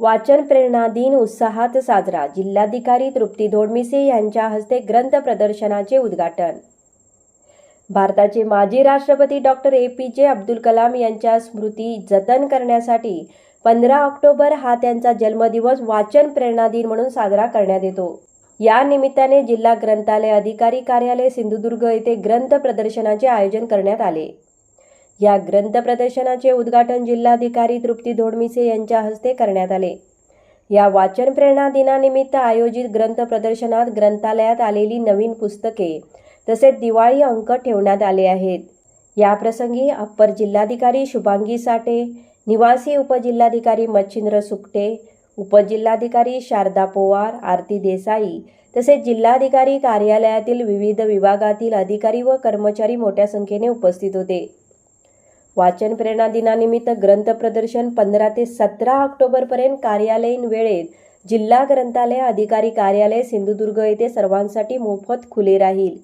वाचन प्रेरणा दिन उत्साहात साजरा. जिल्हाधिकारी तृप्ती धोडमिसे यांच्या हस्ते ग्रंथ प्रदर्शनाचे उद्घाटन. भारताचे माजी राष्ट्रपती डॉक्टर ए पी जे अब्दुल कलाम यांच्या स्मृती जतन करण्यासाठी पंधरा ऑक्टोबर हा त्यांचा जन्मदिवस वाचन प्रेरणा दिन म्हणून साजरा करण्यात येतो. या निमित्ताने जिल्हा ग्रंथालय अधिकारी कार्यालय सिंधुदुर्ग येथे ग्रंथ प्रदर्शनाचे आयोजन करण्यात आले. या ग्रंथ प्रदर्शनाचे उद्घाटन जिल्हाधिकारी तृप्ती धोडमिसे यांच्या हस्ते करण्यात आले. या वाचन प्रेरणा दिनानिमित्त आयोजित ग्रंथ प्रदर्शनात ग्रंथालयात आलेली नवीन पुस्तके तसेच दिवाळी अंक ठेवण्यात आले आहेत. याप्रसंगी अप्पर जिल्हाधिकारी शुभांगी साठे निवासी उपजिल्हाधिकारी मच्छिंद्र सुकटे उपजिल्हाधिकारी शारदा पोवार आरती देसाई तसेच जिल्हाधिकारी कार्यालयातील विविध विभागातील अधिकारी व कर्मचारी मोठ्या संख्येने उपस्थित होते. वाचन प्रेरणा दिनानिमित्त ग्रंथ प्रदर्शन पंधरा ते सतरा ऑक्टोबरपर्यंत कार्यालयीन वेळेत जिल्हा ग्रंथालय अधिकारी कार्यालय सिंधुदुर्ग येथे सर्वांसाठी मोफत खुले राहील.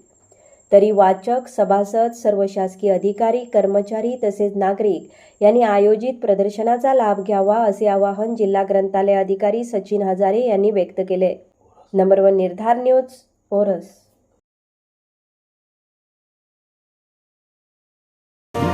तरी वाचक सभासद सर्व शासकीय अधिकारी कर्मचारी तसेच नागरिक यांनी आयोजित प्रदर्शनाचा लाभ घ्यावा असे आवाहन जिल्हा ग्रंथालय अधिकारी सचिन हजारे यांनी व्यक्त केले. Number one Nirdhar news Oros.